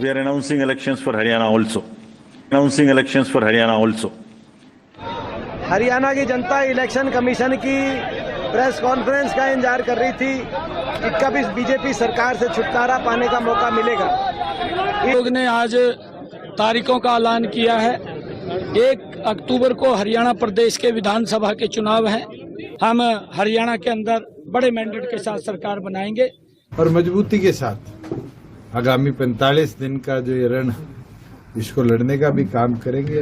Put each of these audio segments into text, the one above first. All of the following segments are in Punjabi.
We are announcing elections for Haryana also. Announcing elections for Haryana also. Haryana की जनता इलेक्शन कमीशन की प्रेस कॉन्फ्रेंस का इंतज़ार कर रही थी कि कब इस बीजेपी सरकार से छुटकारा पाने का मौका मिलेगा। लोग ने आज तारीखों का ऐलान किया है। एक अक्टूबर को हरियाणा प्रदेश के विधानसभा के चुनाव हैं। हम हरियाणा के अंदर बड़े मैंडेट के साथ सरकार बनाएँगे। और मजबूती के साथ। आगामी 45 दिन का जो ये रण इसको लड़ने का भी काम करेंगे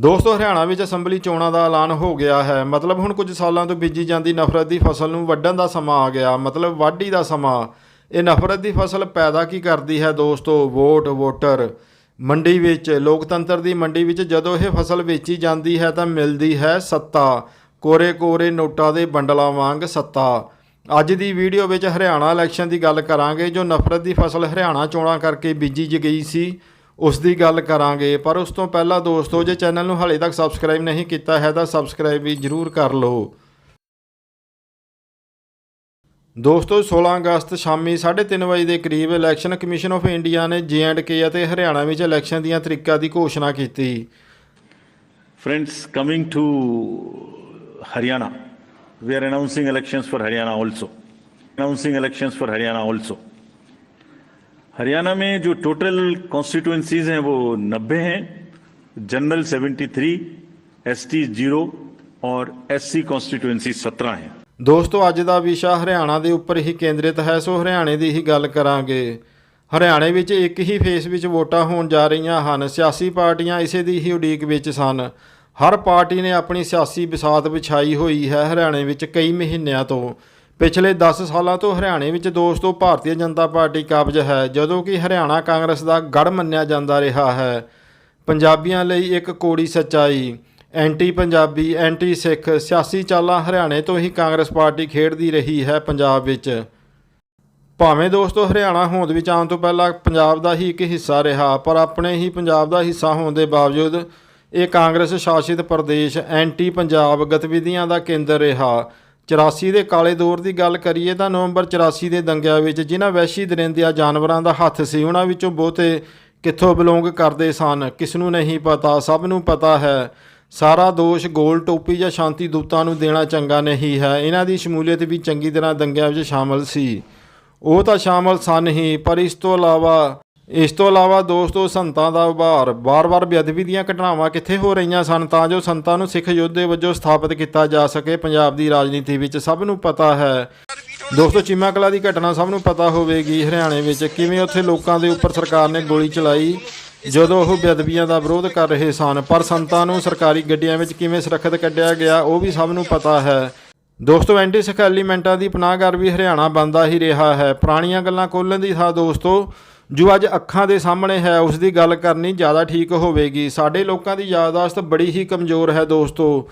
ਦੋਸਤੋ, ਹਰਿਆਣਾ ਵਿੱਚ ਅਸੈਂਬਲੀ ਚੋਣਾਂ ਦਾ ਐਲਾਨ ਹੋ ਗਿਆ ਹੈ। ਮਤਲਬ ਹੁਣ ਕੁਝ ਸਾਲਾਂ ਤੋਂ ਬੀਜੀ ਜਾਂਦੀ ਨਫ਼ਰਤ ਦੀ ਫਸਲ ਨੂੰ ਵੱਢਣ ਦਾ ਸਮਾਂ ਆ ਗਿਆ। ਮਤਲਬ ਵਾਢੀ ਦਾ ਸਮਾਂ। ਇਹ ਨਫ਼ਰਤ ਦੀ ਫਸਲ ਪੈਦਾ ਕੀ ਕਰਦੀ ਹੈ ਦੋਸਤੋ? Vote, voter. ਮੰਡੀ ਵਿੱਚ, ਲੋਕਤੰਤਰ ਦੀ ਮੰਡੀ ਵਿੱਚ ਜਦੋਂ ਇਹ ਫਸਲ ਵੇਚੀ ਜਾਂਦੀ ਹੈ ਤਾਂ ਮਿਲਦੀ ਹੈ ਸੱਤਾ। ਕੋਰੇ ਕੋਰੇ ਨੋਟਾਂ ਦੇ ਬੰਡਲਾਂ ਵਾਂਗ ਸੱਤਾ। ਅੱਜ ਦੀ ਵੀਡੀਓ ਵਿੱਚ ਹਰਿਆਣਾ ਇਲੈਕਸ਼ਨ ਦੀ ਗੱਲ ਕਰਾਂਗੇ, ਜੋ ਨਫ਼ਰਤ ਦੀ ਫਸਲ ਹਰਿਆਣਾ ਚੋਣਾਂ ਕਰਕੇ ਬੀਜੀ ਗਈ ਸੀ। ਉਸ ਦੀ ਗੱਲ ਕਰਾਂਗੇ, ਪਰ ਉਸ ਤੋਂ ਪਹਿਲਾਂ ਦੋਸਤੋ, ਜੇ ਚੈਨਲ ਨੂੰ ਹਾਲੇ ਤੱਕ ਸਬਸਕ੍ਰਾਈਬ ਨਹੀਂ ਕੀਤਾ ਹੈ, ਤਾਂ ਸਬਸਕ੍ਰਾਈਬ ਵੀ ਜਰੂਰ ਕਰ ਲਓ ਦੋਸਤੋ 16 ਅਗਸਤ ਸ਼ਾਮੀ 3:30 ਵਜੇ ਦੇ ਕਰੀਬ ਇਲੈਕਸ਼ਨ ਕਮਿਸ਼ਨ ਆਫ ਇੰਡੀਆ ਨੇ ਕੇ ਅਤੇ ਹਰਿਆਣਾ ਵਿੱਚ ਇਲੈਕਸ਼ਨ ਦੀਆਂ ਤਰੀਕਾਂ ਦੀ ਘੋਸ਼ਣਾ ਕੀਤੀ friends coming to Haryana we are announcing elections for Haryana also. Announcing elections for Haryana also. Haryana में जो टोटल कॉन्स्टिट्यूंसीज हैं वो 90 हैं जनरल 73 एसटी जीरो और एससी कॉन्स्टिट्यूंसी 17 हैं ਦੋਸਤੋ ਅੱਜ ਦਾ ਵਿਸ਼ਾ ਹਰਿਆਣਾ ਦੇ ਉੱਪਰ ਹੀ ਕੇਂਦਰਿਤ ਹੈ ਸੋ ਹਰਿਆਣੇ ਦੀ ਹੀ ਗੱਲ ਕਰਾਂਗੇ ਹਰਿਆਣੇ ਵਿੱਚ ਇੱਕ ਹੀ ਫੇਸ ਵਿੱਚ ਵੋਟਾਂ ਹੋਣ ਜਾ ਰਹੀਆਂ ਹਨ ਸਿਆਸੀ ਪਾਰਟੀਆਂ ਇਸੇ ਦੀ ਹੀ ਉਡੀਕ ਵਿੱਚ ਸਨ ਹਰ ਪਾਰਟੀ ਨੇ ਆਪਣੀ ਸਿਆਸੀ ਵਿਸਾਤ ਵਿਛਾਈ ਹੋਈ ਹੈ ਹਰਿਆਣੇ ਵਿੱਚ ਕਈ ਮਹੀਨਿਆਂ ਤੋਂ ਪਿਛਲੇ 10 ਸਾਲਾਂ ਤੋਂ ਹਰਿਆਣੇ ਵਿੱਚ ਦੋਸਤੋ ਭਾਰਤੀ ਜਨਤਾ ਪਾਰਟੀ ਕਾਬਜ ਹੈ, ਜਦੋਂ ਕਿ ਹਰਿਆਣਾ ਕਾਂਗਰਸ ਦਾ ਗੜ ਮੰਨਿਆ ਜਾਂਦਾ ਰਿਹਾ ਹੈ। ਪੰਜਾਬੀਆਂ ਲਈ ਇੱਕ ਕੋੜੀ ਸੱਚਾਈ। ਐਂਟੀ ਪੰਜਾਬੀ ਐਂਟੀ ਸਿੱਖ, ਸਿਆਸੀ ਚਾਲਾਂ ਹਰਿਆਣੇ ਤੋਂ ਹੀ ਕਾਂਗਰਸ ਪਾਰਟੀ ਖੇਡਦੀ ਰਹੀ ਹੈ ਪੰਜਾਬ ਵਿੱਚ। ਭਾਵੇਂ ਦੋਸਤੋ, ਹਰਿਆਣਾ ਹੋਂਦ ਵਿੱਚ ਆਉਣ ਤੋਂ ਪਹਿਲਾਂ ਪੰਜਾਬ ਦਾ ਹੀ ਇੱਕ ਹਿੱਸਾ ਰਿਹਾ, ਪਰ ਆਪਣੇ ਹੀ ਪੰਜਾਬ ਦਾ ਹਿੱਸਾ ਹੋਣ ਦੇ ਬਾਵਜੂਦ ਇਹ ਕਾਂਗਰਸ ਸ਼ਾਸਿਤ ਪ੍ਰਦੇਸ਼ ਐਂਟੀ ਪੰਜਾਬ ਗਤੀਵਿਧੀਆਂ ਦਾ ਕੇਂਦਰ ਰਿਹਾ। 84 ਦੇ ਕਾਲੇ ਦੌਰ ਦੀ ਗੱਲ ਕਰੀਏ ਤਾਂ ਨਵੰਬਰ 84 ਦੇ ਦੰਗਿਆਂ ਵਿੱਚ ਜਿਨ੍ਹਾਂ ਵੈਸ਼ੀ ਦਰਿੰਦਿਆਂ ਜਾਨਵਰਾਂ ਦਾ ਹੱਥ ਸੀ ਉਹਨਾਂ ਵਿੱਚੋਂ ਬਹੁਤੇ ਕਿੱਥੋਂ ਬਿਲੋਂਗ ਕਰਦੇ ਸਨ, ਕਿਸ ਨੂੰ ਨਹੀਂ ਪਤਾ, ਸਭ ਨੂੰ ਪਤਾ ਹੈ। ਸਾਰਾ ਦੋਸ਼ ਗੋਲ ਟੋਪੀ ਜਾਂ ਸ਼ਾਂਤੀ ਦੂਤਾਂ ਨੂੰ ਦੇਣਾ ਚੰਗਾ ਨਹੀਂ ਹੈ। ਇਹਨਾਂ ਦੀ ਸ਼ਮੂਲੀਅਤ ਵੀ ਚੰਗੀ ਤਰ੍ਹਾਂ ਦੰਗਿਆਂ ਵਿੱਚ ਸ਼ਾਮਲ ਸੀ। ਉਹ ਤਾਂ ਸ਼ਾਮਲ ਸਨ ਹੀ, ਪਰ ਇਸ ਤੋਂ ਇਲਾਵਾ ਇਸ ਤੋਂ ਇਲਾਵਾ ਦੋਸਤੋ, ਸੰਤਾਂ ਦਾ ਉਭਾਰ। ਬਾਰ-ਬਾਰ ਬੇਅਦਬੀ ਦੀਆਂ ਘਟਨਾਵਾਂ ਕਿੱਥੇ ਹੋ ਰਹੀਆਂ ਸਨ, ਤਾਂ ਜੋ ਸੰਤਾਂ ਨੂੰ ਸਿੱਖ ਯੋਧੇ ਵਜੋਂ ਸਥਾਪਿਤ ਕੀਤਾ ਜਾ ਸਕੇ, ਪੰਜਾਬ ਦੀ ਰਾਜਨੀਤੀ ਵਿੱਚ ਸਭ ਨੂੰ ਪਤਾ ਹੈ। ਦੋਸਤੋ ਚੀਮਾ ਕਲਾ ਦੀ ਘਟਨਾ ਸਭ ਨੂੰ ਪਤਾ ਹੋਵੇਗੀ। ਹਰਿਆਣੇ ਵਿੱਚ ਕਿਵੇਂ ਉੱਥੇ ਲੋਕਾਂ ਦੇ ਉੱਪਰ ਸਰਕਾਰ ਨੇ ਗੋਲੀ ਚਲਾਈ, ਜਦੋਂ ਉਹ ਬੇਅਦਬੀਆਂ ਦਾ ਵਿਰੋਧ ਕਰ ਰਹੇ ਸਨ। ਪਰ ਸੰਤਾਂ ਨੂੰ ਸਰਕਾਰੀ ਗੱਡੀਆਂ ਵਿੱਚ ਕਿਵੇਂ ਸੁਰੱਖਿਅਤ ਕੱਢਿਆ ਗਿਆ, ਉਹ ਵੀ ਸਭ ਨੂੰ ਪਤਾ ਹੈ। ਦੋਸਤੋ, ਐਂਟੀ ਸਿੱਖ ਐਲੀਮੈਂਟਾਂ ਦੀ ਪਨਾਹਗਰ ਵੀ ਹਰਿਆਣਾ ਬੰਦਾ ਹੀ ਰਿਹਾ ਹੈ। ਪੁਰਾਣੀਆਂ ਗੱਲਾਂ ਖੋਲ੍ਹਣ ਦੀ ਥਾਂ ਦੋਸਤੋ ਜੋ ਅੱਜ ਅੱਖਾਂ ਦੇ ਸਾਹਮਣੇ ਹੈ ਉਸ ਦੀ ਗੱਲ ਕਰਨੀ ਜ਼ਿਆਦਾ ਠੀਕ ਹੋਵੇਗੀ। ਸਾਡੇ ਲੋਕਾਂ ਦੀ ਯਾਦਾਸ਼ਤ ਬੜੀ ਹੀ ਕਮਜ਼ੋਰ ਹੈ ਦੋਸਤੋ।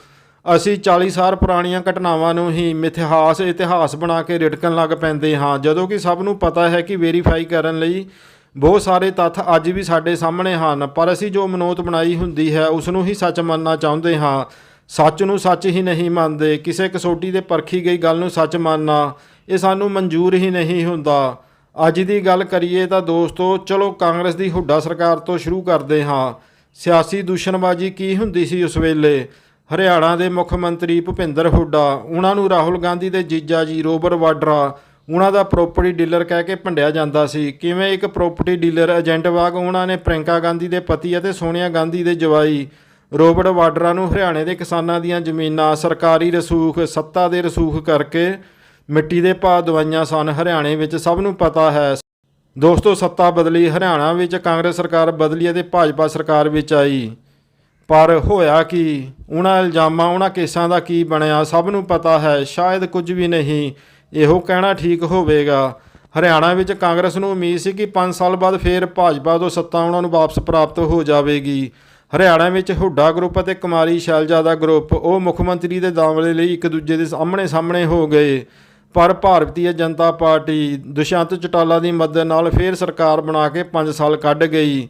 ਅਸੀਂ 40 ਸਾਲ ਪੁਰਾਣੀਆਂ ਘਟਨਾਵਾਂ ਨੂੰ ਹੀ ਮਿਥਿਹਾਸ, ਇਤਿਹਾਸ ਬਣਾ ਕੇ ਰਿਟਕਣ ਲੱਗ ਪੈਂਦੇ ਹਾਂ। ਜਦੋਂ ਕਿ ਸਭ ਨੂੰ ਪਤਾ ਹੈ ਕਿ ਵੈਰੀਫਾਈ ਕਰਨ ਲਈ ਬਹੁਤ ਸਾਰੇ ਤੱਥ ਅੱਜ ਵੀ ਸਾਡੇ ਸਾਹਮਣੇ ਹਨ, ਪਰ ਅਸੀਂ ਜੋ ਮਨੋਤ ਬਣਾਈ ਹੁੰਦੀ ਹੈ ਉਸ ਨੂੰ ਹੀ ਸੱਚ ਮੰਨਣਾ ਚਾਹੁੰਦੇ ਹਾਂ। ਸੱਚ ਨੂੰ ਸੱਚ ਹੀ ਨਹੀਂ ਮੰਨਦੇ। ਕਿਸੇ ਕਸੋਟੀ ਤੇ ਪਰਖੀ ਗਈ ਗੱਲ ਨੂੰ ਸੱਚ ਮੰਨਣਾ, ਇਹ ਸਾਨੂੰ ਮਨਜ਼ੂਰ ਹੀ ਨਹੀਂ ਹੁੰਦਾ। ਅੱਜ ਦੀ ਗੱਲ ਕਰੀਏ ਤਾਂ ਦੋਸਤੋ, ਚਲੋ ਕਾਂਗਰਸ ਦੀ ਹੁੱਡਾ ਸਰਕਾਰ ਤੋਂ ਸ਼ੁਰੂ ਕਰਦੇ ਹਾਂ। ਸਿਆਸੀ ਦੂਸ਼ਣਬਾਜ਼ੀ ਕੀ ਹੁੰਦੀ ਸੀ ਉਸ ਵੇਲੇ? ਹਰਿਆਣਾ ਦੇ ਮੁੱਖ ਮੰਤਰੀ ਭੁਪਿੰਦਰ ਹੁੱਡਾ, ਉਹਨਾਂ ਨੂੰ ਰਾਹੁਲ ਗਾਂਧੀ ਦੇ ਜੀਜਾ ਜੀ ਰੋਬਰ ਵਾਡਰਾ, ਉਹਨਾਂ ਦਾ ਪ੍ਰਾਪਰਟੀ ਡੀਲਰ ਕਹਿ ਕੇ ਭੰਡਿਆ ਜਾਂਦਾ ਸੀ। ਕਿਵੇਂ ਇੱਕ ਪ੍ਰਾਪਰਟੀ ਡੀਲਰ ਏਜੰਟ ਵਾਂਗ ਉਹਨਾਂ ਨੇ ਪ੍ਰਿੰਕਾ ਗਾਂਧੀ ਦੇ ਪਤੀ ਅਤੇ ਸੋਨੀਆ ਗਾਂਧੀ ਦੇ ਜਵਾਈ ਰੋਬਰਟ ਵਾਡਰਾ ਨੂੰ ਹਰਿਆਣੇ ਦੇ ਕਿਸਾਨਾਂ ਦੀਆਂ ਜ਼ਮੀਨਾਂ ਸਰਕਾਰੀ ਰਸੂਖ, ਸੱਤਾ ਦੇ ਰਸੂਖ ਕਰਕੇ ਮਿੱਟੀ ਦੇ ਭਾਅ ਦਵਾਈਆਂ ਸਨ। ਹਰਿਆਣੇ ਵਿੱਚ ਸਭ ਨੂੰ ਪਤਾ ਹੈ। ਦੋਸਤੋ, ਸੱਤਾ ਬਦਲੀ। ਹਰਿਆਣਾ ਵਿੱਚ ਕਾਂਗਰਸ ਸਰਕਾਰ ਬਦਲੀ ਅਤੇ ਭਾਜਪਾ ਸਰਕਾਰ ਵਿੱਚ ਆਈ। ਪਰ ਹੋਇਆ ਕੀ? ਉਹਨਾਂ ਇਲਜ਼ਾਮਾਂ, ਉਹਨਾਂ ਕੇਸਾਂ ਦਾ ਕੀ ਬਣਿਆ? ਸਭ ਨੂੰ ਪਤਾ ਹੈ। ਸ਼ਾਇਦ ਕੁਝ ਵੀ ਨਹੀਂ। ਇਹੋ ਕਹਿਣਾ ਠੀਕ ਹੋਵੇਗਾ। ਹਰਿਆਣਾ ਵਿੱਚ ਕਾਂਗਰਸ ਨੂੰ ਉਮੀਦ ਸੀ ਕਿ 5 ਸਾਲ ਬਾਅਦ ਫੇਰ ਭਾਜਪਾ ਤੋਂ ਸੱਤਾ ਉਹਨਾਂ ਨੂੰ ਵਾਪਸ ਪ੍ਰਾਪਤ ਹੋ ਜਾਵੇਗੀ। ਹਰਿਆਣਾ ਵਿੱਚ ਹੁੱਡਾ ਗਰੁੱਪ ਅਤੇ ਕੁਮਾਰੀ ਸ਼ੈਲਜ਼ਾਦਾ ਗਰੁੱਪ, ਉਹ ਮੁੱਖ ਮੰਤਰੀ ਦੇ ਦਾਅਵੇ ਲਈ ਇੱਕ ਦੂਜੇ ਦੇ ਸਾਹਮਣੇ ਸਾਹਮਣੇ ਹੋ ਗਏ। ਪਰ ਭਾਰਤੀ ਜਨਤਾ ਪਾਰਟੀ ਦੁਸ਼ਯੰਤ ਚਟਾਲਾ ਦੀ ਮਦਦ ਨਾਲ ਫੇਰ ਸਰਕਾਰ ਬਣਾ ਕੇ 5 ਸਾਲ ਕੱਢ ਗਈ।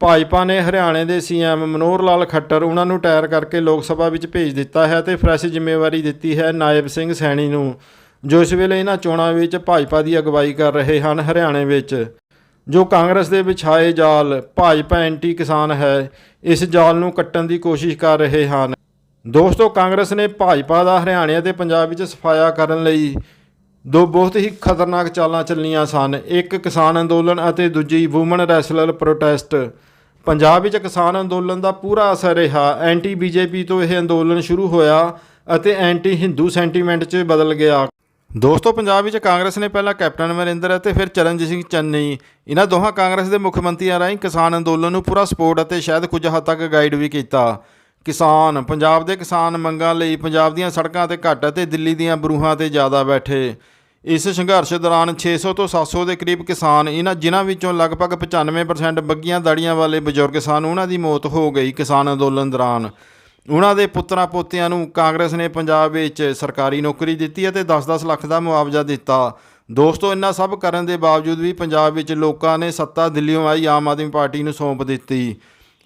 ਭਾਜਪਾ ਨੇ ਹਰਿਆਣੇ ਦੇ ਸੀਐਮ ਮਨੋਹਰ ਲਾਲ ਖੱਟਰ ਉਹਨਾਂ ਨੂੰ ਟਾਇਰ ਕਰਕੇ ਲੋਕ ਸਭਾ ਵਿੱਚ ਭੇਜ ਦਿੱਤਾ ਹੈ ਤੇ ਫਰੈਸ਼ ਜ਼ਿੰਮੇਵਾਰੀ ਦਿੱਤੀ ਹੈ ਨਾਇਬ ਸਿੰਘ ਸੈਣੀ ਨੂੰ, ਜੋ ਇਸ ਵੇਲੇ ਇਹਨਾਂ ਚੋਣਾਂ ਵਿੱਚ ਭਾਜਪਾ ਦੀ ਅਗਵਾਈ ਕਰ ਰਹੇ ਹਨ ਹਰਿਆਣੇ ਵਿੱਚ। ਜੋ ਕਾਂਗਰਸ ਦੇ ਵਿਛਾਏ ਜਾਲ, ਭਾਜਪਾ ਐਂਟੀ ਕਿਸਾਨ ਹੈ, ਇਸ ਜਾਲ ਨੂੰ ਕੱਟਣ ਦੀ ਕੋਸ਼ਿਸ਼ ਕਰ ਰਹੇ ਹਨ। ਦੋਸਤੋ, ਕਾਂਗਰਸ ਨੇ ਭਾਜਪਾ ਦਾ ਹਰਿਆਣੇ ਅਤੇ ਪੰਜਾਬ ਵਿੱਚ ਸਫਾਇਆ ਕਰਨ ਲਈ ਦੋ ਬਹੁਤ ਹੀ ਖਤਰਨਾਕ ਚਾਲਾਂ ਚੱਲੀਆਂ ਸਨ। ਇੱਕ ਕਿਸਾਨ ਅੰਦੋਲਨ ਅਤੇ ਦੂਜੀ ਵੂਮਨ ਰੈਸਲਰ ਪ੍ਰੋਟੈਸਟ। ਪੰਜਾਬ ਵਿੱਚ ਕਿਸਾਨ ਅੰਦੋਲਨ ਦਾ ਪੂਰਾ ਅਸਰ ਰਿਹਾ। ਐਂਟੀ ਬੀਜੇਪੀ ਤੋਂ ਇਹ ਅੰਦੋਲਨ ਸ਼ੁਰੂ ਹੋਇਆ ਅਤੇ ਐਂਟੀ ਹਿੰਦੂ ਸੈਂਟੀਮੈਂਟ 'ਚ ਬਦਲ ਗਿਆ। ਦੋਸਤੋ, ਪੰਜਾਬ ਵਿੱਚ ਕਾਂਗਰਸ ਨੇ ਪਹਿਲਾਂ ਕੈਪਟਨ ਅਮਰਿੰਦਰ ਅਤੇ ਫਿਰ ਚਰਨਜੀਤ ਸਿੰਘ ਚੰਨੀ। ਇਹਨਾਂ ਦੋਹਾਂ ਕਾਂਗਰਸ ਦੇ ਮੁੱਖ ਮੰਤਰੀਆਂ ਰਾਹੀਂ ਕਿਸਾਨ ਅੰਦੋਲਨ ਨੂੰ ਪੂਰਾ ਸਪੋਰਟ ਅਤੇ ਸ਼ਾਇਦ ਕੁਝ ਹੱਦ ਤੱਕ ਗਾਈਡ ਵੀ ਕੀਤਾ। ਕਿਸਾਨ, ਪੰਜਾਬ ਦੇ ਕਿਸਾਨ ਮੰਗਾਂ ਲਈ ਪੰਜਾਬ ਦੀਆਂ ਸੜਕਾਂ ਤੇ ਘੱਟ ਅਤੇ ਦਿੱਲੀ ਦੀਆਂ ਬਰੂਹਾਂ ਤੇ ਜ਼ਿਆਦਾ ਬੈਠੇ। ਇਸ ਸੰਘਰਸ਼ ਦੌਰਾਨ 600 ਤੋਂ 700 ਦੇ ਕਰੀਬ ਕਿਸਾਨ ਇਹਨਾਂ ਜਿਨ੍ਹਾਂ ਵਿੱਚੋਂ ਲਗਭਗ 95% ਬੱਗੀਆਂ ਦਾੜੀਆਂ ਵਾਲੇ ਬਜ਼ੁਰਗ ਸਨ, ਉਹਨਾਂ ਦੀ ਮੌਤ ਹੋ ਗਈ ਕਿਸਾਨ ਅੰਦੋਲਨ ਦੌਰਾਨ। ਉਹਨਾਂ ਦੇ ਪੁੱਤਰਾਂ ਪੋਤਿਆਂ ਨੂੰ ਕਾਂਗਰਸ ਨੇ ਪੰਜਾਬ ਵਿੱਚ ਸਰਕਾਰੀ ਨੌਕਰੀ ਦਿੱਤੀ ਅਤੇ 10-10 ਲੱਖ ਦਾ ਮੁਆਵਜ਼ਾ ਦਿੱਤਾ। ਦੋਸਤੋ ਇੰਨਾ ਸਭ ਕਰਨ ਦੇ ਬਾਵਜੂਦ ਵੀ ਪੰਜਾਬ ਵਿੱਚ ਲੋਕਾਂ ਨੇ ਸੱਤਾ ਦਿੱਲੀੋਂ ਆਈ ਆਮ ਆਦਮੀ ਪਾਰਟੀ ਨੂੰ ਸੌਂਪ ਦਿੱਤੀ।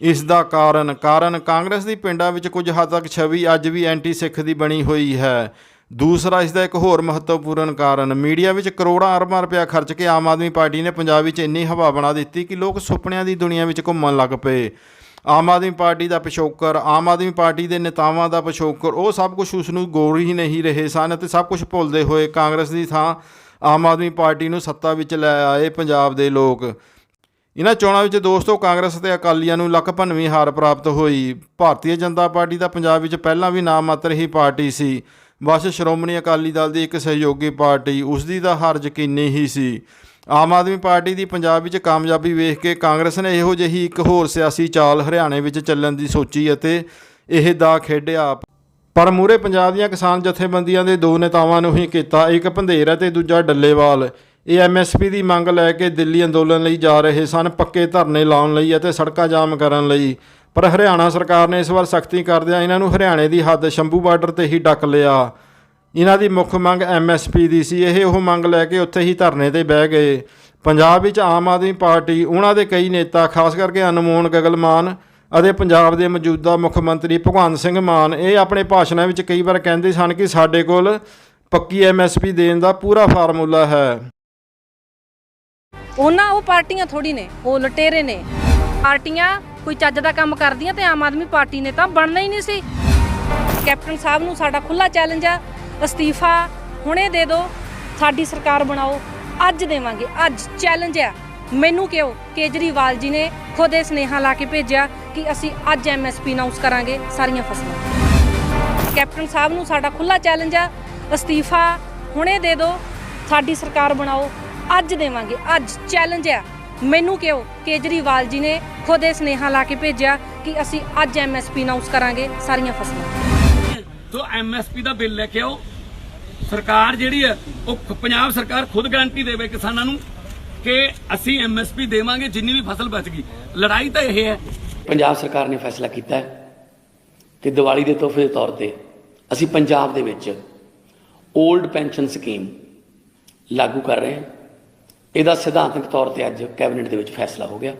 ਇਸ ਦਾ ਕਾਰਨ ਕਾਰਨ ਕਾਂਗਰਸ ਦੀ ਪਿੰਡਾਂ ਵਿੱਚ ਕੁਝ ਹੱਦ ਤੱਕ ਛਵੀ ਅੱਜ ਵੀ ਐਂਟੀ ਸਿੱਖ ਦੀ ਬਣੀ ਹੋਈ ਹੈ। ਦੂਸਰਾ ਇਸ ਦਾ ਇੱਕ ਹੋਰ ਮਹੱਤਵਪੂਰਨ ਕਾਰਨ, ਮੀਡੀਆ ਵਿੱਚ ਕਰੋੜਾਂ ਅਰਬਾਂ ਰੁਪਇਆ ਖਰਚ ਕੇ ਆਮ ਆਦਮੀ ਪਾਰਟੀ ਨੇ ਪੰਜਾਬ ਵਿੱਚ ਇੰਨੀ ਹਵਾ ਬਣਾ ਦਿੱਤੀ ਕਿ ਲੋਕ ਸੁਪਨਿਆਂ ਦੀ ਦੁਨੀਆ ਵਿੱਚ ਘੁੰਮਣ ਲੱਗ ਪਏ। ਆਮ ਆਦਮੀ ਪਾਰਟੀ ਦਾ ਪਿਛੋਕਰ ਆਮ ਆਦਮੀ ਪਾਰਟੀ ਦੇ ਨੇਤਾਵਾਂ ਦਾ ਪਿਛੋਕਰ ਉਹ ਸਭ ਕੁਝ ਉਸ ਨੂੰ ਗੌਰ ਹੀ ਨਹੀਂ ਰਹੇ ਸਨ ਅਤੇ ਸਭ ਕੁਝ ਭੁੱਲਦੇ ਹੋਏ ਕਾਂਗਰਸ ਦੀ ਥਾਂ ਆਮ ਆਦਮੀ ਪਾਰਟੀ ਨੂੰ ਸੱਤਾ ਵਿੱਚ ਲੈ ਆਏ ਪੰਜਾਬ ਦੇ ਲੋਕ। ਇਹਨਾਂ ਚੋਣਾਂ ਵਿੱਚ ਦੋਸਤੋ ਕਾਂਗਰਸ ਅਤੇ ਅਕਾਲੀਆਂ ਨੂੰ ਲੱਖ ਭੰਨਵੀਂ ਹਾਰ ਪ੍ਰਾਪਤ ਹੋਈ। ਭਾਰਤੀ ਜਨਤਾ ਪਾਰਟੀ ਦਾ ਪੰਜਾਬ ਵਿੱਚ ਪਹਿਲਾਂ ਵੀ ਨਾਮ ਮਾਤਰ ਹੀ ਪਾਰਟੀ ਸੀ। ਬਸ ਸ਼੍ਰੋਮਣੀ ਅਕਾਲੀ ਦਲ ਦੀ ਇੱਕ ਸਹਿਯੋਗੀ ਪਾਰਟੀ ਉਸ ਦੀ ਤਾਂ ਹਾਰ ਯਕੀਨੀ ਹੀ ਸੀ। ਆਮ ਆਦਮੀ ਪਾਰਟੀ ਦੀ ਪੰਜਾਬ ਵਿੱਚ ਕਾਮਯਾਬੀ ਵੇਖ ਕੇ ਕਾਂਗਰਸ ਨੇ ਇਹੋ ਜਿਹੀ ਇੱਕ ਹੋਰ ਸਿਆਸੀ ਚਾਲ ਹਰਿਆਣੇ ਵਿੱਚ ਚੱਲਣ ਦੀ ਸੋਚੀ ਅਤੇ ਇਹ ਦਾ ਖੇਡਿਆ ਪਰ ਮੂਰੇ ਪੰਜਾਬ ਦੀਆਂ ਕਿਸਾਨ ਜਥੇਬੰਦੀਆਂ ਦੇ ਦੋ ਨੇਤਾਵਾਂ ਨੂੰ ਹੀ ਕੀਤਾ ਇੱਕ ਭੰਦੇਰ ਅਤੇ ਦੂਜਾ ਡੱਲੇਵਾਲ। ਇਹ ਐਮਐਸਪੀ ਦੀ ਮੰਗ ਲੈ ਕੇ ਦਿੱਲੀ ਅੰਦੋਲਨ ਲਈ ਜਾ ਰਹੇ ਸਨ, ਪੱਕੇ ਧਰਨੇ ਲਾਉਣ ਲਈ ਅਤੇ ਸੜਕਾਂ ਜਾਮ ਕਰਨ ਲਈ। ਪਰ ਹਰਿਆਣਾ ਸਰਕਾਰ ਨੇ ਇਸ ਵਾਰ ਸਖਤੀ ਕਰਦਿਆਂ ਇਹਨਾਂ ਨੂੰ ਹਰਿਆਣੇ ਦੀ ਹੱਦ ਸ਼ੰਭੂ ਬਾਰਡਰ ਤੇ ਹੀ ਡੱਕ ਲਿਆ। ਇਹਨਾਂ ਦੀ ਮੁੱਖ ਮੰਗ ਐਮਐਸਪੀ ਦੀ ਸੀ। ਇਹ ਉਹ ਮੰਗ ਲੈ ਕੇ ਉੱਥੇ ਹੀ ਧਰਨੇ ਤੇ ਬਹਿ ਗਏ। ਪੰਜਾਬ ਵਿੱਚ ਆਮ ਆਦਮੀ ਪਾਰਟੀ, ਉਹਨਾਂ ਦੇ ਕਈ ਨੇਤਾ, ਖਾਸ ਕਰਕੇ ਅਨਮੋਲ ਗਗਲ ਮਾਨ ਅਤੇ ਪੰਜਾਬ ਦੇ ਮੌਜੂਦਾ ਮੁੱਖ ਮੰਤਰੀ ਭਗਵੰਤ ਸਿੰਘ ਮਾਨ, ਇਹ ਆਪਣੇ ਭਾਸ਼ਣਾਂ ਵਿੱਚ ਕਈ ਵਾਰ ਕਹਿੰਦੇ ਸਨ ਕਿ ਸਾਡੇ ਕੋਲ ਪੱਕੀ ਐਮਐਸਪੀ ਦੇਣ ਦਾ ਪੂਰਾ ਫਾਰਮੂਲਾ ਹੈ। ਉਹਨਾਂ ਉਹ ਪਾਰਟੀਆਂ ਥੋੜੀ ਨੇ, ਉਹ ਲਟੇਰੇ ਨੇ। ਪਾਰਟੀਆਂ ਕੋਈ ਚੱਜ ਦਾ ਕੰਮ ਕਰਦੀਆਂ ਤੇ ਆਮ ਆਦਮੀ ਪਾਰਟੀ ਨੇ ਤਾਂ ਬਣਨਾ ਹੀ ਨਹੀਂ ਸੀ। ਕੈਪਟਨ ਸਾਹਿਬ ਨੂੰ ਸਾਡਾ ਖੁੱਲਾ ਚੈਲੰਜ ਆ, ਅਸਤੀਫਾ ਹੁਣੇ ਦੇ ਦਿਓ, ਸਾਡੀ ਸਰਕਾਰ ਬਣਾਓ, ਅੱਜ ਦੇਵਾਂਗੇ, ਅੱਜ ਚੈਲੰਜ ਆ। ਮੈਨੂੰ ਕਿਉਂ ਕੇਜਰੀਵਾਲ ਜੀ ਨੇ ਖੁਦ ਇਹ ਸੁਨੇਹਾ ਲਾ ਕੇ ਭੇਜਿਆ ਕਿ ਅਸੀਂ ਅੱਜ ਐਮਐਸਪੀ ਅਨਾਉਂਸ ਕਰਾਂਗੇ, ਸਾਰੀਆਂ ਫਸਲਾਂ। ਕੈਪਟਨ ਸਾਹਿਬ ਨੂੰ ਸਾਡਾ ਖੁੱਲਾ ਚੈਲੰਜ ਆ, ਅਸਤੀਫਾ ਹੁਣੇ ਦੇ ਦਿਓ, ਸਾਡੀ ਸਰਕਾਰ ਬਣਾਓ, ਅੱਜ ਦੇਵਾਂਗੇ, ਅੱਜ ਚੈਲੰਜ ਆ। ਮੈਨੂੰ ਕਿਉਂ? ਕੇਜਰੀਵਾਲ ਜੀ ਨੇ ਖੁਦ ਇਹ ਸੁਨੇਹਾ ਲਾ ਕੇ ਭੇਜਿਆ ਕਿ ਅਸੀਂ ਅੱਜ ਐਮਐਸਪੀ ਅਨਾਉਂਸ ਕਰਾਂਗੇ ਸਾਰੀਆਂ ਫਸਲਾਂ। ਤੋ ਐਮਐਸਪੀ ਦਾ ਬਿੱਲ ਲੈ ਕੇ ਆਓ। ਸਰਕਾਰ ਜਿਹੜੀ ਹੈ ਉਹ ਪੰਜਾਬ ਸਰਕਾਰ ਖੁਦ ਗਾਰੰਟੀ ਦੇਵੇ ਕਿਸਾਨਾਂ ਨੂੰ ਕਿ ਅਸੀਂ ਐਮਐਸਪੀ ਦੇਵਾਂਗੇ ਜਿੰਨੀ ਵੀ ਫਸਲ ਬਚ ਗਈ। ਲੜਾਈ ਤਾਂ ਇਹ ਹੈ। ਪੰਜਾਬ ਸਰਕਾਰ ਨੇ ਫੈਸਲਾ ਕੀਤਾ ਹੈ ਕਿ ਦੀਵਾਲੀ ਦੇ ਤੋਹਫੇ ਦੇ ਤੌਰ ਤੇ ਅਸੀਂ ਪੰਜਾਬ ਦੇ ਵਿੱਚ 올ਡ ਪੈਨਸ਼ਨ ਸਕੀਮ ਲਾਗੂ ਕਰ ਰਹੇ ਹਾਂ। ਇਹਦਾ ਸਿਧਾਂਤਕ ਤੌਰ ਤੇ ਅੱਜ ਕੈਬਨਿਟ ਦੇ ਵਿੱਚ ਫੈਸਲਾ ਹੋ ਗਿਆ।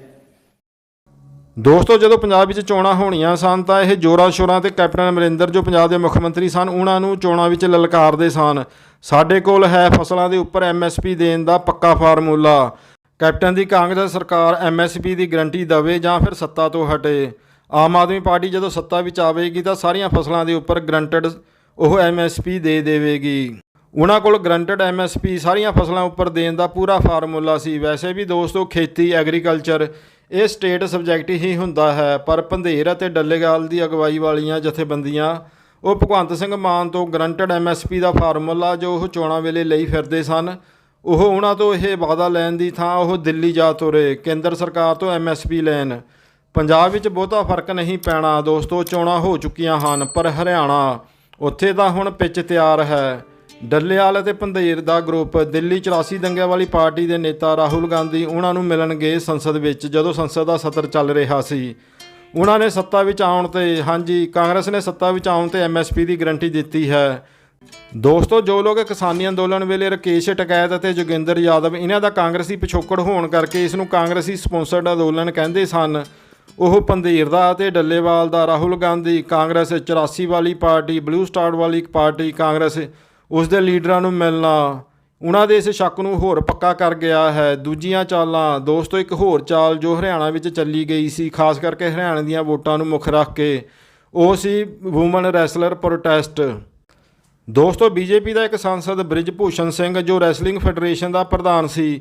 ਦੋਸਤੋ, ਜਦੋਂ ਪੰਜਾਬ ਵਿੱਚ ਚੋਣਾਂ ਹੋਣੀਆਂ ਸਨ, ਤਾਂ ਇਹ ਜੋਰਾਂ ਸ਼ੋਰਾਂ ਤੇ ਕੈਪਟਨ ਅਮਰਿੰਦਰ ਜੋ ਪੰਜਾਬ ਦੇ ਮੁੱਖ ਮੰਤਰੀ ਸਨ, ਉਹਨਾਂ ਨੂੰ ਚੋਣਾਂ ਵਿੱਚ ਲਲਕਾਰਦੇ ਸਨ। ਸਾਡੇ ਕੋਲ ਹੈ ਫਸਲਾਂ ਦੇ ਉੱਪਰ ਐਮਐਸਪੀ ਦੇਣ ਦਾ ਪੱਕਾ ਫਾਰਮੂਲਾ। ਕੈਪਟਨ ਦੀ ਕਾਂਗਰਸ ਸਰਕਾਰ ਐਮਐਸਪੀ ਦੀ ਗਰੰਟੀ ਦੇਵੇ ਜਾਂ ਫਿਰ ਸੱਤਾ ਤੋਂ ਹਟੇ। ਆਮ ਆਦਮੀ ਪਾਰਟੀ ਜਦੋਂ ਸੱਤਾ ਵਿੱਚ ਆਵੇਗੀ, ਤਾਂ ਸਾਰੀਆਂ ਫਸਲਾਂ ਦੇ ਉੱਪਰ ਗਰੰਟਡ ਉਹ ਐਮਐਸਪੀ ਦੇ ਦੇਵੇਗੀ। ਉਹਨਾਂ ਕੋਲ ਗਰੰਟਡ ਐਮਐਸਪੀ ਸਾਰੀਆਂ ਫਸਲਾਂ ਉੱਪਰ ਦੇਣ ਦਾ ਪੂਰਾ ਫਾਰਮੂਲਾ ਸੀ। ਵੈਸੇ ਵੀ ਦੋਸਤੋ, ਖੇਤੀ ਐਗਰੀਕਲਚਰ ਇਹ ਸਟੇਟ ਸਬਜੈਕਟ ਹੀ ਹੁੰਦਾ ਹੈ, ਪਰ ਪੰਧੇਰ ਅਤੇ ਡੱਲੇਗਾਲ ਦੀ ਅਗਵਾਈ ਵਾਲੀਆਂ ਜਥੇਬੰਦੀਆਂ, ਉਹ ਭਗਵੰਤ ਸਿੰਘ ਮਾਨ ਤੋਂ ਗਰੰਟਡ ਐਮਐਸਪੀ ਦਾ ਫਾਰਮੂਲਾ ਜੋ ਉਹ ਚੋਣਾਂ ਵੇਲੇ ਲਈ ਫਿਰਦੇ ਸਨ, ਉਹ ਉਹਨਾਂ ਤੋਂ ਇਹ ਵਾਅਦਾ ਲੈਣ ਦੀ ਥਾਂ ਉਹ ਦਿੱਲੀ ਜਾ ਤੁਰੇ, ਕੇਂਦਰ ਸਰਕਾਰ ਤੋਂ ਐਮਐਸਪੀ ਲੈਣ। ਪੰਜਾਬ ਵਿੱਚ ਬਹੁਤਾ ਫ਼ਰਕ ਨਹੀਂ ਪੈਣਾ, ਦੋਸਤੋ, ਚੋਣਾਂ ਹੋ ਚੁੱਕੀਆਂ ਹਨ, ਪਰ ਹਰਿਆਣਾ ਉੱਥੇ ਤਾਂ ਹੁਣ ਪਿੱਚ ਤਿਆਰ ਹੈ। ਡੱਲੇਵਾਲ ਅਤੇ ਪੰਧੇਰ ਦਾ ਗਰੁੱਪ ਦਿੱਲੀ 84 ਦੰਗਿਆਂ ਵਾਲੀ ਪਾਰਟੀ ਦੇ ਨੇਤਾ ਰਾਹੁਲ ਗਾਂਧੀ ਉਹਨਾਂ ਨੂੰ ਮਿਲਣ ਗਏ ਸੰਸਦ ਵਿੱਚ ਜਦੋਂ ਸੰਸਦ ਦਾ ਸਤਰ ਚੱਲ ਰਿਹਾ ਸੀ। ਉਹਨਾਂ ਨੇ ਸੱਤਾ ਵਿੱਚ ਆਉਣ ਤੇ, ਹਾਂਜੀ, ਕਾਂਗਰਸ ਨੇ ਸੱਤਾ ਵਿੱਚ ਆਉਣ ਤੇ ਐਮਐਸਪੀ ਦੀ ਗਰੰਟੀ ਦਿੱਤੀ ਹੈ। ਦੋਸਤੋ, ਜੋ ਲੋਕ ਕਿਸਾਨੀ ਅੰਦੋਲਨ ਵੇਲੇ ਰਕੇਸ਼ ਟਕੈਤ ਅਤੇ ਜੋਗਿੰਦਰ ਯਾਦਵ, ਇਹਨਾਂ ਦਾ ਕਾਂਗਰਸੀ ਪਿਛੋਕੜ ਹੋਣ ਕਰਕੇ ਇਸ ਨੂੰ ਕਾਂਗਰਸੀ ਸਪਾਂਸਰਡ ਅੰਦੋਲਨ ਕਹਿੰਦੇ ਸਨ। ਉਹ ਪੰਧੀਰ ਦਾ ਅਤੇ ਡੱਲੇਵਾਲ ਦਾ, ਰਾਹੁਲ ਗਾਂਧੀ ਕਾਂਗਰਸ 84 ਵਾਲੀ ਪਾਰਟੀ, ਬਲੂ ਸਟਾਰ ਵਾਲੀ ਪਾਰਟੀ ਕਾਂਗਰਸ ਉਸ ਦੇ ਲੀਡਰਾਂ ਨੂੰ ਮਿਲਣਾ, ਉਹਨਾਂ ਦੇ ਇਸ ਸ਼ੱਕ ਨੂੰ ਹੋਰ ਪੱਕਾ ਕਰ ਗਿਆ ਹੈ। ਦੂਜੀਆਂ ਚਾਲਾਂ, ਦੋਸਤੋ, ਇੱਕ ਹੋਰ ਚਾਲ ਜੋ ਹਰਿਆਣਾ ਵਿੱਚ ਚੱਲੀ ਗਈ ਸੀ, ਖਾਸ ਕਰਕੇ ਹਰਿਆਣਾ ਦੀਆਂ ਵੋਟਾਂ ਨੂੰ ਮੁੱਖ ਰੱਖ ਕੇ, ਉਹ ਸੀ ਵੂਮਨ ਰੈਸਲਰ ਪ੍ਰੋਟੈਸਟ। ਦੋਸਤੋ, ਬੀਜੇਪੀ ਦਾ ਇੱਕ ਸੰਸਦ ਬ੍ਰਿਜ ਭੂਸ਼ਣ ਸਿੰਘ ਜੋ ਰੈਸਲਿੰਗ ਫੈਡਰੇਸ਼ਨ ਦਾ ਪ੍ਰਧਾਨ ਸੀ।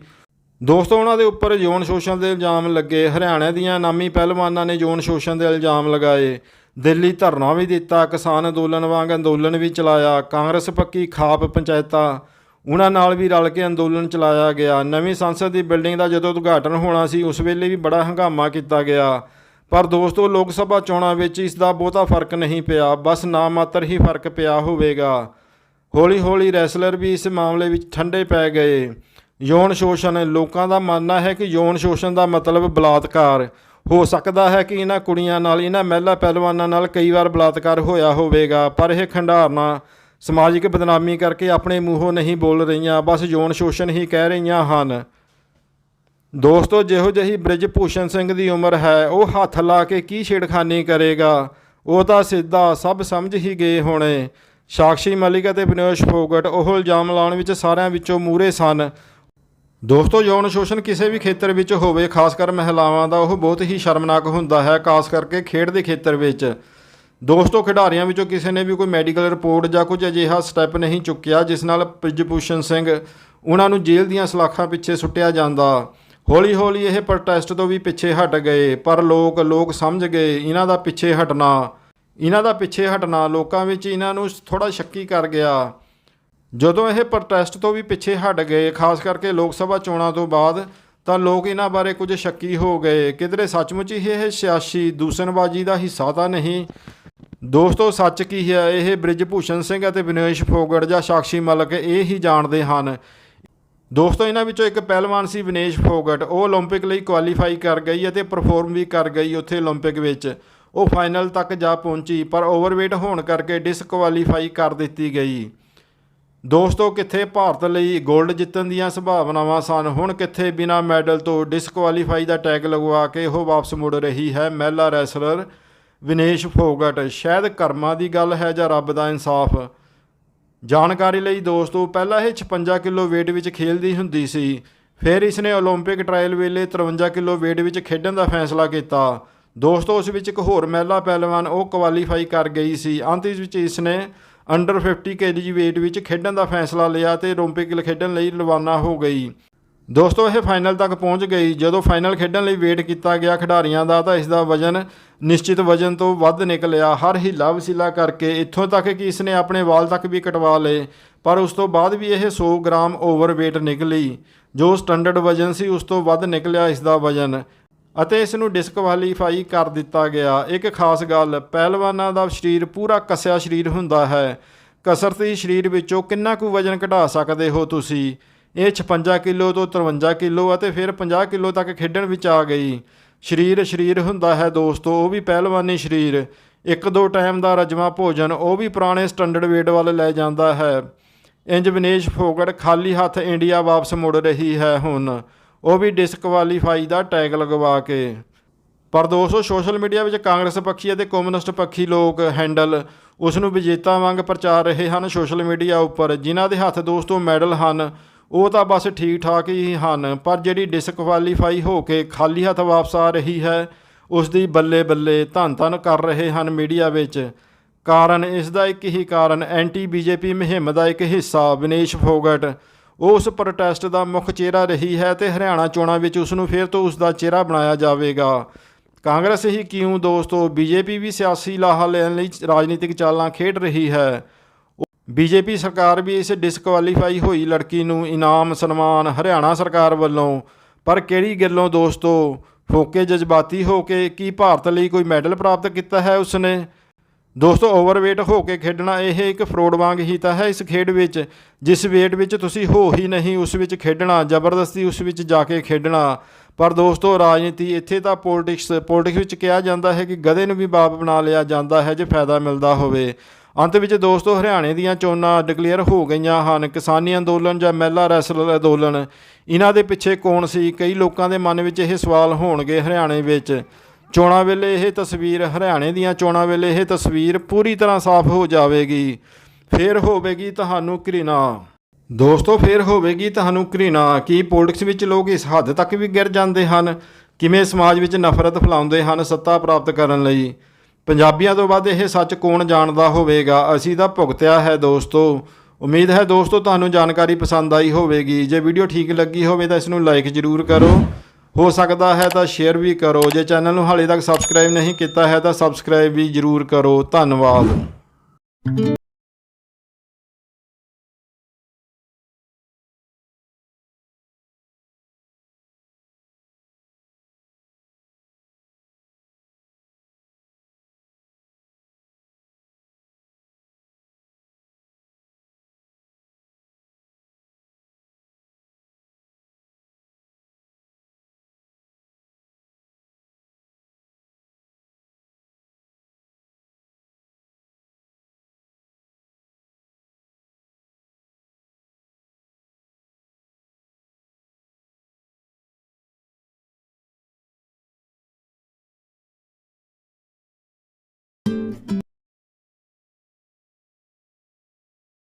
ਦੋਸਤੋ, ਉਹਨਾਂ ਦੇ ਉੱਪਰ ਯੌਨ ਸ਼ੋਸ਼ਣ ਦੇ ਇਲਜ਼ਾਮ ਲੱਗੇ। ਹਰਿਆਣਾ ਦੀਆਂ ਨਾਮੀ ਪਹਿਲਵਾਨਾਂ ਨੇ ਯੌਨ ਸ਼ੋਸ਼ਣ ਦੇ ਇਲਜ਼ਾਮ ਲਗਾਏ। ਦਿੱਲੀ ਧਰਨਾ ਵੀ ਦਿੱਤਾ, ਕਿਸਾਨ ਅੰਦੋਲਨ ਵਾਂਗ ਅੰਦੋਲਨ ਵੀ ਚਲਾਇਆ, ਕਾਂਗਰਸ ਪੱਕੀ ਖਾਪ ਪੰਚਾਇਤਾਂ, ਉਹਨਾਂ ਨਾਲ ਵੀ ਰਲ ਕੇ ਅੰਦੋਲਨ ਚਲਾਇਆ ਗਿਆ। ਨਵੀਂ ਸੰਸਦ ਦੀ ਬਿਲਡਿੰਗ ਦਾ ਜਦੋਂ ਉਦਘਾਟਨ ਹੋਣਾ ਸੀ, ਉਸ ਵੇਲੇ ਵੀ ਬੜਾ ਹੰਗਾਮਾ ਕੀਤਾ ਗਿਆ। ਪਰ ਦੋਸਤੋ, ਲੋਕ ਸਭਾ ਚੋਣਾਂ ਵਿੱਚ ਇਸ ਦਾ ਬਹੁਤਾ ਫ਼ਰਕ ਨਹੀਂ ਪਿਆ, ਬਸ ਨਾਮ ਮਾਤਰ ਹੀ ਫ਼ਰਕ ਪਿਆ ਹੋਵੇਗਾ। ਹੌਲੀ ਹੌਲੀ ਰੈਸਲਰ ਵੀ ਇਸ ਮਾਮਲੇ ਵਿੱਚ ਠੰਡੇ ਪੈ ਗਏ। ਯੌਨ ਸ਼ੋਸ਼ਣ, ਲੋਕਾਂ ਦਾ ਮੰਨਣਾ ਹੈ ਕਿ ਯੌਨ ਸ਼ੋਸ਼ਣ ਦਾ ਮਤਲਬ ਬਲਾਤਕਾਰ। ਹੋ ਸਕਦਾ ਹੈ ਕਿ ਇਹਨਾਂ ਕੁੜੀਆਂ ਨਾਲ, ਇਹਨਾਂ ਮਹਿਲਾ ਪਹਿਲਵਾਨਾਂ ਨਾਲ ਕਈ ਵਾਰ ਬਲਾਤਕਾਰ ਹੋਇਆ ਹੋਵੇਗਾ, ਪਰ ਇਹ ਖੰਡਾਰਨਾ ਸਮਾਜਿਕ ਬਦਨਾਮੀ ਕਰਕੇ ਆਪਣੇ ਮੂੰਹੋਂ ਨਹੀਂ ਬੋਲ ਰਹੀਆਂ, ਬਸ ਯੌਨ ਸ਼ੋਸ਼ਣ ਹੀ ਕਹਿ ਰਹੀਆਂ ਹਨ। ਦੋਸਤੋ, ਜਿਹੋ ਜਿਹੀ ਬ੍ਰਿਜ ਭੂਸ਼ਣ ਸਿੰਘ ਦੀ ਉਮਰ ਹੈ, ਉਹ ਹੱਥ ਲਾ ਕੇ ਕੀ ਛੇੜਖਾਨੀ ਕਰੇਗਾ? ਉਹ ਤਾਂ ਸਿੱਧਾ ਸਭ ਸਮਝ ਹੀ ਗਏ ਹੋਣੇ। ਸਾਕਸ਼ੀ ਮਲਿਕ ਅਤੇ ਬਿਨੋਸ਼ ਫੋਗਟ ਉਹ ਇਲਜ਼ਾਮ ਲਾਉਣ ਵਿੱਚ ਸਾਰਿਆਂ ਵਿੱਚੋਂ ਮੂਰੇ ਸਨ। ਦੋਸਤੋ, ਯੌਨ ਸ਼ੋਸ਼ਣ ਕਿਸੇ ਵੀ ਖੇਤਰ ਵਿੱਚ ਹੋਵੇ, ਖਾਸ ਕਰ ਮਹਿਲਾਵਾਂ ਦਾ, ਉਹ ਬਹੁਤ ਹੀ ਸ਼ਰਮਨਾਕ ਹੁੰਦਾ ਹੈ, ਖਾਸ ਕਰਕੇ ਖੇਡ ਦੇ ਖੇਤਰ ਵਿੱਚ। ਦੋਸਤੋ, ਖਿਡਾਰੀਆਂ ਵਿੱਚੋਂ ਕਿਸੇ ਨੇ ਵੀ ਕੋਈ ਮੈਡੀਕਲ ਰਿਪੋਰਟ ਜਾਂ ਕੁਝ ਅਜਿਹਾ ਸਟੈਪ ਨਹੀਂ ਚੁੱਕਿਆ, ਜਿਸ ਨਾਲ ਬ੍ਰਿਜਭੂਸ਼ਣ ਸਿੰਘ, ਉਹਨਾਂ ਨੂੰ ਜੇਲ੍ਹ ਦੀਆਂ ਸਲਾਖਾਂ ਪਿੱਛੇ ਸੁੱਟਿਆ ਜਾਂਦਾ। ਹੌਲੀ ਹੌਲੀ ਇਹ ਪ੍ਰੋਟੈਸਟ ਤੋਂ ਵੀ ਪਿੱਛੇ ਹਟ ਗਏ, ਪਰ ਲੋਕ ਲੋਕ ਸਮਝ ਗਏ, ਇਹਨਾਂ ਦਾ ਪਿੱਛੇ ਹਟਣਾ। ਇਹਨਾਂ ਦਾ ਪਿੱਛੇ ਹਟਣਾ, ਲੋਕਾਂ ਵਿੱਚ ਇਹਨਾਂ ਨੂੰ ਥੋੜਾ ਸ਼ੱਕੀ ਕਰ ਗਿਆ। ਜਦੋਂ ਇਹ ਪ੍ਰੋਟੈਸਟ ਤੋਂ ਵੀ ਪਿੱਛੇ ਹਟ ਗਏ ਖਾਸ ਕਰਕੇ ਲੋਕ ਸਭਾ ਚੋਣਾਂ ਤੋਂ ਬਾਅਦ ਤਾਂ ਲੋਕ ਇਹਨਾਂ ਬਾਰੇ ਕੁਝ ਸ਼ੱਕੀ ਹੋ ਗਏ ਕਿਧਰੇ ਸੱਚਮੁੱਚ ਹੀ ਇਹ ਸਿਆਸੀ ਦੂਸਣਬਾਜ਼ੀ ਦਾ ਹਿੱਸਾ ਤਾਂ ਨਹੀਂ ਦੋਸਤੋ ਸੱਚ ਕੀ ਹੈ ਇਹ ਬ੍ਰਿਜ ਭੂਸ਼ਣ ਸਿੰਘ ਅਤੇ ਵਿਨੇਸ਼ ਫੋਗੜ ਜਾਂ ਸਾਕਸ਼ੀ ਮਲਕ ਇਹ ਹੀ ਜਾਣਦੇ ਹਨ ਦੋਸਤੋ ਇਹਨਾਂ ਵਿੱਚੋਂ ਇੱਕ ਪਹਿਲਵਾਨ ਸੀ ਵਿਨੇਸ਼ ਫੋਗਟ ਉਹ 올림픽 ਲਈ ਕੁਆਲੀਫਾਈ ਕਰ ਗਈ ਅਤੇ ਪਰਫਾਰਮ ਵੀ ਕਰ ਗਈ ਉੱਥੇ 올림픽 ਵਿੱਚ ਉਹ ਫਾਈਨਲ ਤੱਕ ਜਾ ਪਹੁੰਚੀ ਪਰ ਓਵਰਵੇਟ ਹੋਣ ਕਰਕੇ ਡਿਸਕੁਆਲੀਫਾਈ ਕਰ ਦਿੱਤੀ ਗਈ ਦੋਸਤੋ, ਕਿੱਥੇ ਭਾਰਤ ਲਈ 골ਡ ਜਿੱਤਣ ਦੀਆਂ ਸੰਭਾਵਨਾਵਾਂ ਸਨ? ਹੁਣ ਕਿੱਥੇ ਬਿਨਾ ਮੈਡਲ ਤੋਂ ਡਿਸਕੁਆਲੀਫਾਈ ਦਾ ਟੈਗ ਲਗਵਾ ਕੇ ਉਹ ਵਾਪਸ ਮੁੜ ਰਹੀ ਹੈ ਮਹਿਲਾ ਰੈਸਲਰ ਵਿਨੇਸ਼ ਫੋਗਟ। ਸ਼ਾਇਦ ਕਰਮਾਂ ਦੀ ਗੱਲ ਹੈ ਜਾਂ ਰੱਬ ਦਾ ਇਨਸਾਫ? ਜਾਣਕਾਰੀ ਲਈ ਦੋਸਤੋ, ਪਹਿਲਾਂ ਇਹ 56 ਕਿਲੋ weight ਵਿੱਚ ਖੇਲਦੀ ਹੁੰਦੀ ਸੀ। ਫਿਰ ਇਸ ਨੇ 올림픽 ਟ੍ਰਾਇਲ ਵੇਲੇ 53 ਕਿਲੋ weight ਵਿੱਚ ਖੇਡਣ ਦਾ ਫੈਸਲਾ ਕੀਤਾ। ਦੋਸਤੋ, ਉਸ ਵਿੱਚ ਇੱਕ ਹੋਰ ਮਹਿਲਾ ਪਹਿਲਵਾਨ ਉਹ ਕੁਆਲੀਫਾਈ ਕਰ ਗਈ ਸੀ। ਅੰਤ ਵਿੱਚ ਇਸ ਨੇ ਅੰਡਰ 50 ਕੇਜੀ weight ਵਿੱਚ ਖੇਡਣ ਦਾ ਫੈਸਲਾ ਲਿਆ ਤੇ 올림픽 ਖੇਡਣ ਲਈ ਰਵਾਨਾ ਹੋ ਗਈ ਦੋਸਤੋ ਇਹ ਫਾਈਨਲ ਤੱਕ ਪਹੁੰਚ ਗਈ ਜਦੋਂ ਫਾਈਨਲ ਖੇਡਣ ਲਈ ਵੇਟ ਕੀਤਾ ਗਿਆ ਖਿਡਾਰੀਆਂ ਦਾ ਤਾਂ ਇਸ ਦਾ ਵਜ਼ਨ ਨਿਸ਼ਚਿਤ ਵਜ਼ਨ ਤੋਂ ਵੱਧ ਨਿਕਲਿਆ ਹਰ ਹੀਲਾ ਵਸੀਲਾ ਕਰਕੇ ਇੱਥੋਂ ਤੱਕ ਕਿ ਇਸ ਨੇ ਆਪਣੇ ਵਾਲ ਤੱਕ ਵੀ ਕਟਵਾ ਲਏ ਪਰ ਉਸ ਤੋਂ ਬਾਅਦ ਵੀ ਇਹ 100 ਗ੍ਰਾਮ ਓਵਰਵੇਟ ਨਿਕਲੀ ਜੋ ਸਟੈਂਡਰਡ ਵਜ਼ਨ ਸੀ ਉਸ ਤੋਂ ਵੱਧ ਨਿਕਲਿਆ ਇਸ ਦਾ ਵਜ਼ਨ ਅਤੇ ਇਸ ਨੂੰ ਡਿਸਕੁਆਲੀਫਾਈ ਕਰ ਦਿੱਤਾ ਗਿਆ। ਇੱਕ ਖਾਸ ਗੱਲ, ਪਹਿਲਵਾਨਾਂ ਦਾ ਸਰੀਰ ਪੂਰਾ ਕੱਸਿਆ ਸਰੀਰ ਹੁੰਦਾ ਹੈ। ਕਸਰਤੀ ਸਰੀਰ ਵਿੱਚੋਂ ਕਿੰਨਾ ਕੁ ਵਜ਼ਨ ਘਟਾ ਸਕਦੇ ਹੋ ਤੁਸੀਂ? ਇਹ 56 ਕਿਲੋ ਤੋਂ 53 ਕਿਲੋ ਅਤੇ ਫਿਰ 50 ਕਿਲੋ ਤੱਕ ਖੇਡਣ ਵਿੱਚ ਆ ਗਈ। ਸਰੀਰ ਸਰੀਰ ਹੁੰਦਾ ਹੈ ਦੋਸਤੋ, ਉਹ ਵੀ ਪਹਿਲਵਾਨੀ ਸਰੀਰ। ਇੱਕ ਦੋ ਟਾਈਮ ਦਾ ਰਜਮਾ ਭੋਜਨ, ਉਹ ਵੀ ਪੁਰਾਣੇ ਸਟੈਂਡਰਡ weight ਵੱਲ ਲੈ ਜਾਂਦਾ ਹੈ। ਇੰਜ ਵਿਨੇਸ਼ ਫੋਗੜ ਖਾਲੀ ਹੱਥ ਇੰਡੀਆ ਵਾਪਸ ਮੁੜ ਰਹੀ ਹੈ ਹੁਣ। ਉਹ ਵੀ ਡਿਸਕੁਆਲੀਫਾਈ ਦਾ ਟੈਗ ਲਗਵਾ ਕੇ। ਪਰ ਦੋਸਤੋ ਸੋਸ਼ਲ ਮੀਡੀਆ ਵਿੱਚ ਕਾਂਗਰਸ ਪੱਖੀ ਅਤੇ ਕਮਿਊਨਿਸਟ ਪੱਖੀ ਲੋਕ ਹੈਂਡਲ ਉਸ ਨੂੰ ਵਿਜੇਤਾ ਵਾਂਗ ਪ੍ਰਚਾਰ ਰਹੇ ਹਨ ਸੋਸ਼ਲ ਮੀਡੀਆ ਉੱਪਰ। ਜਿਨ੍ਹਾਂ ਦੇ ਹੱਥ ਦੋਸਤੋ ਮੈਡਲ ਹਨ, ਉਹ ਤਾਂ ਬਸ ਠੀਕ ਠਾਕ ਹੀ ਹਨ, ਪਰ ਜਿਹੜੀ ਡਿਸਕੁਆਲੀਫਾਈ ਹੋ ਕੇ ਖਾਲੀ ਹੱਥ ਵਾਪਸ ਆ ਰਹੀ ਹੈ ਉਸ ਦੀ ਬੱਲੇ ਬੱਲੇ ਧੰਨ ਧੰਨ ਕਰ ਰਹੇ ਹਨ ਮੀਡੀਆ ਵਿੱਚ। ਕਾਰਨ ਇਸ ਦਾ ਇੱਕ ਹੀ ਕਾਰਨ ਐਂਟੀ ਬੀਜੇਪੀ ਮੁਹਿੰਮ ਦਾ ਇੱਕ ਹਿੱਸਾ ਵਿਨੇਸ਼ ਫੋਗਟ। ਉਸ ਪ੍ਰੋਟੈਸਟ ਦਾ ਮੁੱਖ ਚਿਹਰਾ ਰਹੀ ਹੈ ਤੇ ਹਰਿਆਣਾ ਚੋਣਾਂ ਵਿੱਚ ਉਸ ਨੂੰ ਫਿਰ ਤੋਂ ਉਸ ਦਾ ਚਿਹਰਾ ਬਣਾਇਆ ਜਾਵੇਗਾ। ਕਾਂਗਰਸ ਹੀ ਕਿਉਂ ਦੋਸਤੋ ਬੀਜੇਪੀ ਵੀ ਸਿਆਸੀ ਲਾਹਾ ਲੈਣ ਲਈ ਰਾਜਨੀਤਿਕ ਚਾਲਾਂ ਖੇਡ ਰਹੀ ਹੈ। ਬੀਜੇਪੀ ਸਰਕਾਰ ਵੀ ਇਸ ਡਿਸਕੁਆਲੀਫਾਈ ਹੋਈ ਲੜਕੀ ਨੂੰ ਇਨਾਮ, ਸਨਮਾਨ ਹਰਿਆਣਾ ਸਰਕਾਰ ਵੱਲੋਂ। ਪਰ ਕਿਹੜੀ ਗੱਲੋਂ ਦੋਸਤੋ, ਫੋਕੇ ਜਜ਼ਬਾਤੀ ਹੋ ਕੇ ਕੀ ਭਾਰਤ ਲਈ ਕੋਈ ਮੈਡਲ ਪ੍ਰਾਪਤ ਕੀਤਾ ਹੈ ਉਸਨੇ? ਦੋਸਤੋ ਓਵਰਵੇਟ ਹੋ ਕੇ ਖੇਡਣਾ ਇਹ ਇੱਕ ਫਰੋਡ ਵਾਂਗ ਹੀ ਤਾਂ ਹੈ ਇਸ ਖੇਡ ਵਿੱਚ। ਜਿਸ ਵੇਟ ਵਿੱਚ ਤੁਸੀਂ ਹੋ ਹੀ ਨਹੀਂ, ਉਸ ਵਿੱਚ ਖੇਡਣਾ, ਜ਼ਬਰਦਸਤੀ ਉਸ ਵਿੱਚ ਜਾ ਕੇ ਖੇਡਣਾ। ਪਰ ਦੋਸਤੋ, ਰਾਜਨੀਤੀ ਇੱਥੇ ਤਾਂ ਪੋਲਿਟਿਕਸ ਪੋਲਿਟਿਕਸ ਵਿੱਚ ਕਿਹਾ ਜਾਂਦਾ ਹੈ ਕਿ ਗਧੇ ਨੂੰ ਵੀ ਬਾਪ ਬਣਾ ਲਿਆ ਜਾਂਦਾ ਹੈ ਜੇ ਫਾਇਦਾ ਮਿਲਦਾ ਹੋਵੇ। ਅੰਤ ਵਿੱਚ ਦੋਸਤੋ, ਹਰਿਆਣੇ ਦੀਆਂ ਚੋਣਾਂ ਡਿਕਲੇਅਰ ਹੋ ਗਈਆਂ ਹਨ। ਕਿਸਾਨੀ ਅੰਦੋਲਨ ਜਾਂ ਮਹਿਲਾ ਰੈਸਲਰ ਅੰਦੋਲਨ, ਇਹਨਾਂ ਦੇ ਪਿੱਛੇ ਕੌਣ ਸੀ? ਕਈ ਲੋਕਾਂ ਦੇ ਮਨ ਵਿੱਚ ਇਹ ਸਵਾਲ ਹੋਣਗੇ ਹਰਿਆਣੇ ਵਿੱਚ। ਚੋਣਾਂ ਵੇਲੇ ਇਹ ਤਸਵੀਰ ਹਰਿਆਣੇ ਦੀਆਂ ਚੋਣਾਂ ਵੇਲੇ ਇਹ ਤਸਵੀਰ ਪੂਰੀ ਤਰ੍ਹਾਂ ਸਾਫ਼ ਹੋ ਜਾਵੇਗੀ। ਫਿਰ ਹੋਵੇਗੀ ਤੁਹਾਨੂੰ ਘ੍ਰਿਣਾ। ਦੋਸਤੋ, ਫਿਰ ਹੋਵੇਗੀ ਤੁਹਾਨੂੰ ਘ੍ਰਿਣਾ। ਕੀ ਪੋਲਿਟਿਕਸ ਵਿੱਚ ਲੋਕ ਇਸ ਹੱਦ ਤੱਕ ਵੀ ਗਿਰ ਜਾਂਦੇ ਹਨ? ਕਿਵੇਂ ਸਮਾਜ ਵਿੱਚ ਨਫ਼ਰਤ ਫੈਲਾਉਂਦੇ ਹਨ ਸੱਤਾ ਪ੍ਰਾਪਤ ਕਰਨ ਲਈ? ਪੰਜਾਬੀਆਂ ਤੋਂ ਵੱਧ ਇਹ ਸੱਚ ਕੌਣ ਜਾਣਦਾ ਹੋਵੇਗਾ? ਅਸੀਂ ਤਾਂ ਭੁਗਤਿਆ ਹੈ ਦੋਸਤੋ। ਉਮੀਦ ਹੈ ਦੋਸਤੋ, ਤੁਹਾਨੂੰ ਜਾਣਕਾਰੀ ਪਸੰਦ ਆਈ ਹੋਵੇਗੀ। ਜੇ ਵੀਡੀਓ ਠੀਕ ਲੱਗੀ ਹੋਵੇ ਤਾਂ ਇਸ ਨੂੰ ਲਾਈਕ ਜ਼ਰੂਰ ਕਰੋ। ਹੋ ਸਕਦਾ ਹੈ ਤਾਂ ਸ਼ੇਅਰ ਵੀ ਕਰੋ। ਜੇ ਚੈਨਲ ਨੂੰ ਹਾਲੇ ਤੱਕ ਸਬਸਕ੍ਰਾਈਬ ਨਹੀਂ ਕੀਤਾ ਹੈ ਤਾਂ ਸਬਸਕ੍ਰਾਈਬ ਵੀ ਜ਼ਰੂਰ ਕਰੋ। ਧੰਨਵਾਦ।